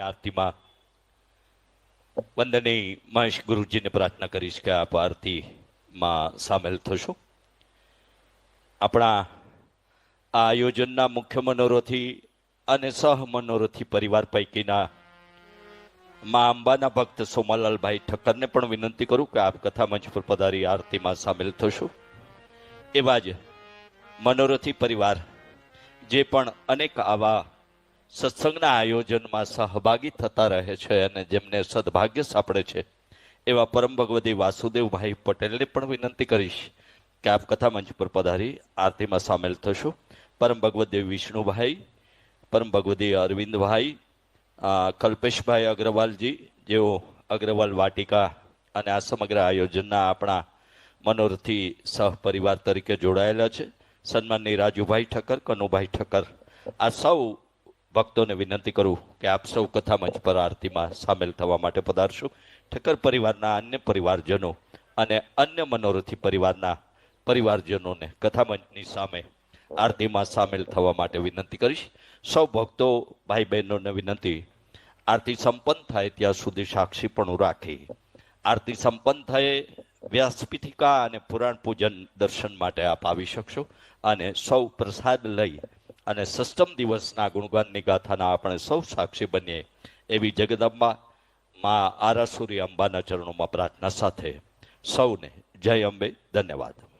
આરતીમાં વંદની મહેશ ગુરુજીને પ્રાર્થના કરીશ કે આપ આરતીમાં સામેલ થશો. આપણા આ આયોજનના મુખ્ય મનોરથી અને સહ મનોરથી પરિવાર પૈકીના મા અંબાના ભક્ત સોમાલાલભાઈ ઠક્કરને પણ વિનંતી કરું કે આપ કથા મંચ પર પધારી આરતીમાં સામેલ થશો. એવા જ મનોરથી પરિવાર જે પણ અનેક આવા સત્સંગના આયોજનમાં સહભાગી થતા રહે છે અને જેમને સદભાગ્ય સાંપડે છે, એવા પરમ ભગવતી વાસુદેવભાઈ પટેલને પણ વિનંતી કરીશ કે આપ કથા મંચ પર પધારી આરતીમાં સામેલ થશો. પરમ ભગવતી વિષ્ણુભાઈ, પરમ ભગવતી અરવિંદભાઈ કલ્પેશભાઈ અગ્રવાલજી, જેઓ અગ્રવાલ વાટિકા અને આ સમગ્ર આયોજનના આપણા મનોરથી સહપરિવાર તરીકે જોડાયેલા છે. સન્માનની રાજુભાઈ ઠક્કર, કનુભાઈ ઠક્કર, આ સૌ ભક્તોને વિનંતી કરું કે આપ સૌ કથા મંચ પર આરતીમાં સામેલ થવા માટે પધારશો. ઠક્કર પરિવારના અન્ય પરિવારજનો અને અન્ય મનોરથી પરિવારના પરિવારજનોને કથા મંચની સામે આરતીમાં સામેલ થવા માટે વિનંતી કરીશ. સૌ ભક્તો, ભાઈ બહેનોને વિનંતી, આરતી સંપન્ન થાય ત્યાં સુધી સાક્ષીપણું રાખી. આરતી સંપન્ન થયે વ્યાસપીઠિકા અને પુરાણ પૂજન દર્શન માટે આપ આવી શકશો અને સૌ પ્રસાદ લઈ અને સષ્ટમ દિવસના ગુણગાનની ગાથાના આપણે સૌ સાક્ષી બનીએ એવી જગદંબા મા આરાસુરી અંબાના ચરણોમાં પ્રાર્થના સાથે સૌને જય અંબે. ધન્યવાદ.